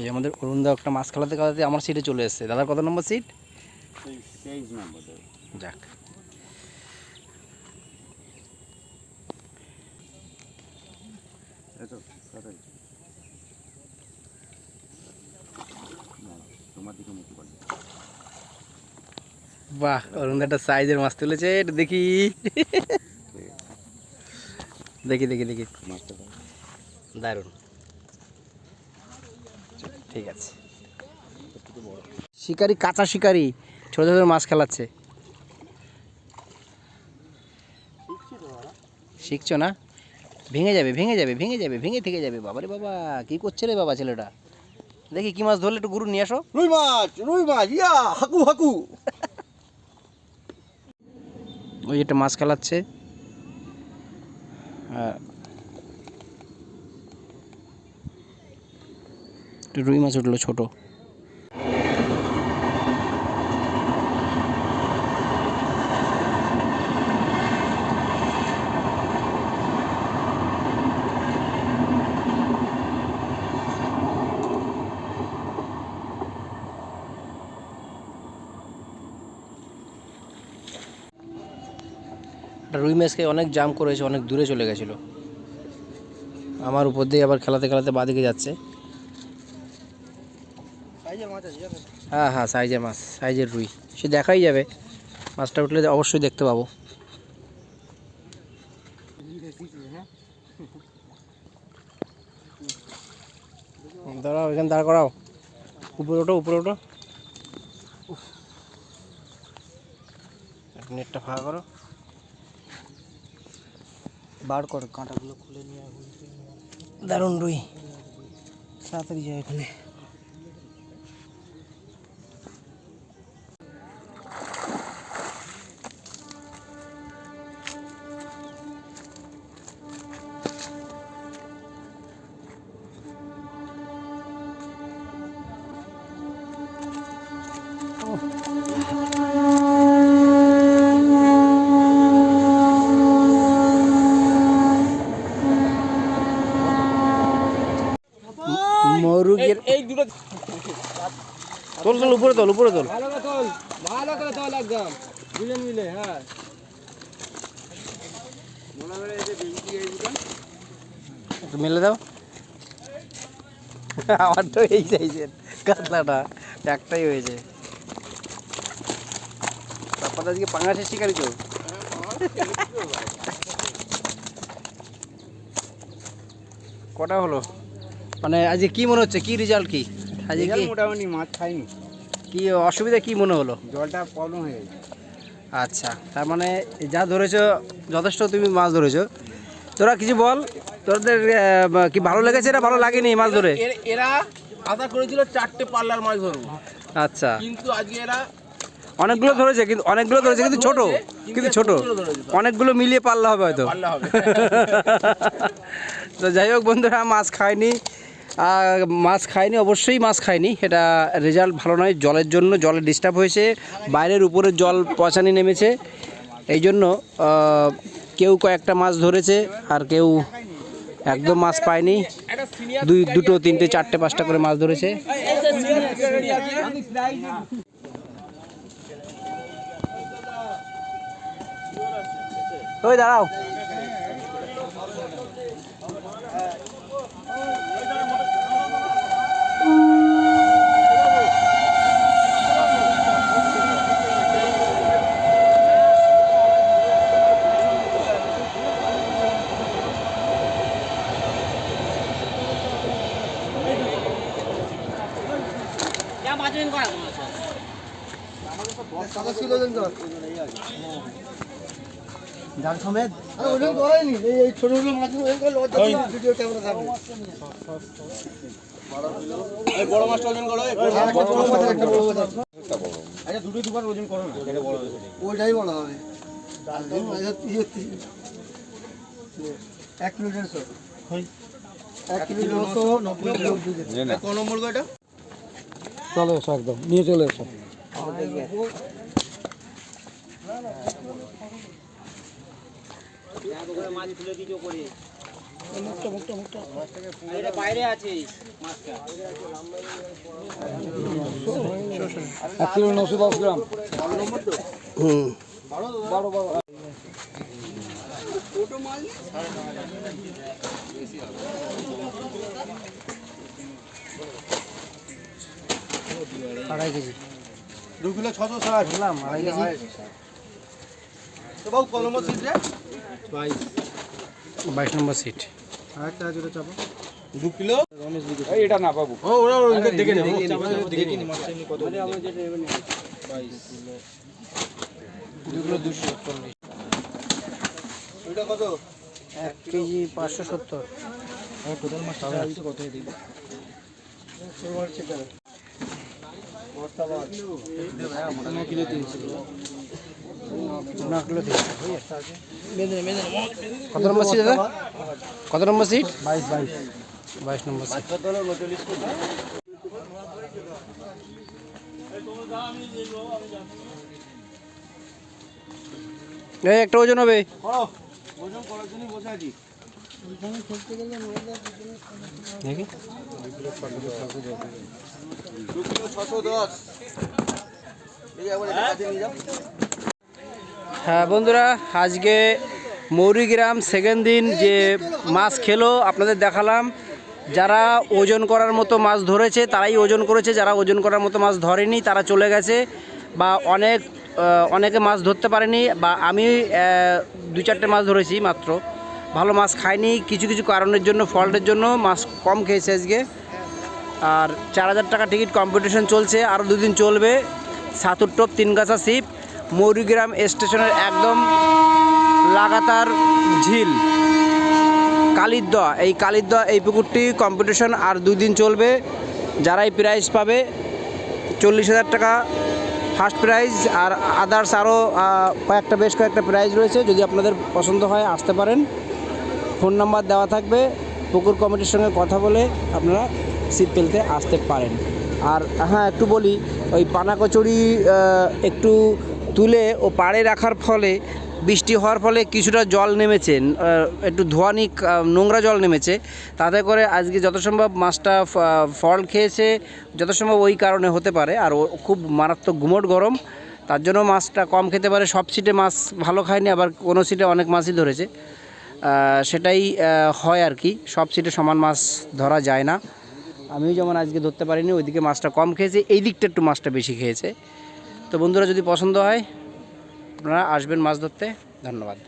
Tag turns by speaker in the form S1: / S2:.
S1: এই আমাদের অরুণদা একটা মাছ খেলাতে খেলাতে আমার সিটে চলে এসেছে। দাদার কত নম্বর সিট
S2: নম্বর
S1: যাক। বাহ অরুণদা একটা সাইজের মাছ তুলেছে এটা দেখি। দেখি দেখি দেখি। দারুণ। ঠিক আছে। শিকারি কাঁচা শিকারি ছোট ছোট মাছ খেলাচ্ছে। শিখছো না? ভেঙে যাবে ভেঙে যাবে ভেঙে যাবে ভেঙে থেকে যাবে। বাবারে বাবা কি করছে রে বাবা ছেলেটা? দেখি কি মাছ ধরলে একটু গুরু নিয়ে আসো।
S2: রুই মাছ রুই মাছ ইয়া হাকু হাকু।
S1: ওই একটা মাছ খেলাচ্ছে। আর রুই মাছ উঠল ছোট। রুই মাছকে অনেক জাম করেছে, অনেক দূরে চলে গেছিল। আমার উপর দিয়ে আবার খেলাতে খেলাতে বাদিকে যাচ্ছে। হ্যাঁ হ্যাঁ সাইজের মাছ সাইজের রুই। সে দেখাই যাবে। মাছটা উঠলে অবশ্যই দেখতে পাবো। দাঁড়াও এখানে দাঁড় করাও। উপরে ওঠো উপরে ওঠো। নেটটা ফাঁকা করো।
S3: বার করো। কাঁটাগুলো খুলে নিয়ে
S1: দারুণ রুই।
S3: তাড়াতাড়ি যায় এখানে।
S1: তোল তোল উপরে তোল উপরে তোল।
S3: ভালো করে তোল ভালো করে তোল একদম। মিলে মিলে হ্যাঁ।
S1: একটু মেলে দাও। আমার তো এই সাইজের কাতলাটা একটাই হয়েছে। তারপর আজকে পাঙাশের শিকারি তো। কটা হলো? মানে আজকে কি মনে হচ্ছে? কি রেজাল্ট কি? আজকে কি
S2: মোটামুটি মাছ খাইনি।
S1: কি অসুবিধা কি মনে হলো?
S2: জলটা প্রবলেম হয়ে গেছে।
S1: আচ্ছা তার মানে যা ধরেছো যথেষ্ট তুমি মাছ ধরেছো। তোরা কিছু বল তোদের কি ভালো লেগেছে না ভালো লাগেনি মাছ ধরে?
S3: এর- আশা করেছিল চারটে পাল্লার মাছ ধরবো।
S1: আচ্ছা।
S3: কিন্তু আজকে এরা
S1: অনেকগুলো ধরেছে কিন্তু অনেকগুলো ধরেছে কিন্তু ছোট কিন্তু ছোট। অনেকগুলো মিলিয়ে পাল্লা হবে হয়তো। তো যাই হোক বন্ধুরা মাছ খায়নি মাছ খায়নি অবশ্যই মাছ খায়নি এটা রেজাল্ট ভালো নয়, জলের জন্য, জলে ডিস্টার্ব হয়েছে। বাইরের উপরে জল পচানি নেমেছে। এই জন্য কেউ কয়েকটা মাছ ধরেছে আর কেউ একদম মাছ পায়নি। দুই, দুটো, তিনটে, চারটে, পাঁচটা করে মাছ ধরেছে। ওই দাঁড়াও।
S3: জাল সমেত ওজন করেনি এই ছোটগুলো মাছ ওজন করলে ভিডিও ক্যামেরা থাকবে বড় মাছটা ওজন করো আচ্ছা দুটো দুবার ওজন করো না। এটা বড় ওইটাই বলা হবে এক কিলো দেড়শো এক কিলো দেড়শো নব্বই কিলো ক নম্বর
S1: চলে এসো একদম নিয়ে চলে এসো।
S3: মাছ তুলে দিছো করে এক কিলো নশো দশ গ্রাম।
S1: হুম।
S3: বারো বারো
S1: আড়াই কেজি।
S2: দু কিলো ছশো ষাট।
S1: বুঝলাম আড়াই কেজি।
S2: তো বাবু কত নম্বর সিট রে?
S1: বাইশ। নম্বর সিট
S2: দু কিলো?
S3: এটা না বাবু।
S2: ও ওরা ওরা দেখে নেব। ওইটা কত?
S1: এক কেজি পাঁচশো সত্তর। ন কত নম্বর সিট দাদা? কত নম্বর সিট
S3: বাইশ বাইশ
S1: বাইশ নম্বর সিট এই, একটা ওজন হবে।
S2: ওজন করার জন্যই বসে আছি
S1: হ্যাঁ বন্ধুরা, আজকে মৌরিগ্রাম সেকেন্ড দিন যে মাছ খেলো, আপনাদের দেখালাম। যারা ওজন করার মতো মাছ ধরেছে, তারাই ওজন করেছে। যারা ওজন করার মতো মাছ ধরেনি, তারা চলে গেছে বা অনেক অনেকে মাছ ধরতে পারেনি বা আমি দু চারটে মাছ ধরেছি মাত্র। ভালো মাছ খায়নি কিছু কিছু কারণের জন্য ফল্টের জন্য মাছ কম খেয়েছে আজকে। আর চার হাজার টাকা টিকিট কম্পিটিশন চলছে আরও দুদিন চলবে। সাতুর টপ, তিনগাছা সিপ মৌরিগ্রাম স্টেশনের একদম লাগাতার ঝিল। কালিদ্দা এই কালিদ্দা এই পুকুরটি কম্পিটিশন আর দিন চলবে। যারাই প্রাইজ পাবে, চল্লিশ হাজার টাকা ফার্স্ট প্রাইজ আর আদার্স আরও কয়েকটা, বেশ কয়েকটা প্রাইজ রয়েছে। যদি আপনাদের পছন্দ হয়, আসতে পারেন। ফোন নাম্বার দেওয়া থাকবে, পুকুর কমিটির সঙ্গে কথা বলে আপনারা সিট পেলতে আসতে পারেন। আর হ্যাঁ একটু বলি, ওই পানা কচুরি একটু তুলে ও পাড়ে রাখার ফলে, বৃষ্টি হওয়ার ফলে কিছুটা জল নেমেছে একটু ধোয়ানি নোংরা জল নেমেছে। তাতে করে আজকে যত সম্ভব মাছটা ফল খেয়েছে যত সম্ভব ওই কারণে হতে পারে। আর ও খুব মারাত্মক গুমট গরম, তার জন্য মাছটা কম খেতে পারে। সব সিটে মাছ ভালো খায়নি, আবার কোনো সিটে অনেক মাছই ধরেছে। সেটাই হয় আর কি। সব সিটে সমান মাছ ধরা যায় না। আমিও যেমন আজকে ধরতে পারিনি, ওইদিকে মাছটা কম খেয়েছে। এই দিকটা একটু মাছটা বেশি খেয়েছে। তো বন্ধুরা, যদি পছন্দ হয়, আপনারা আসবেন মাছ ধরতে। ধন্যবাদ।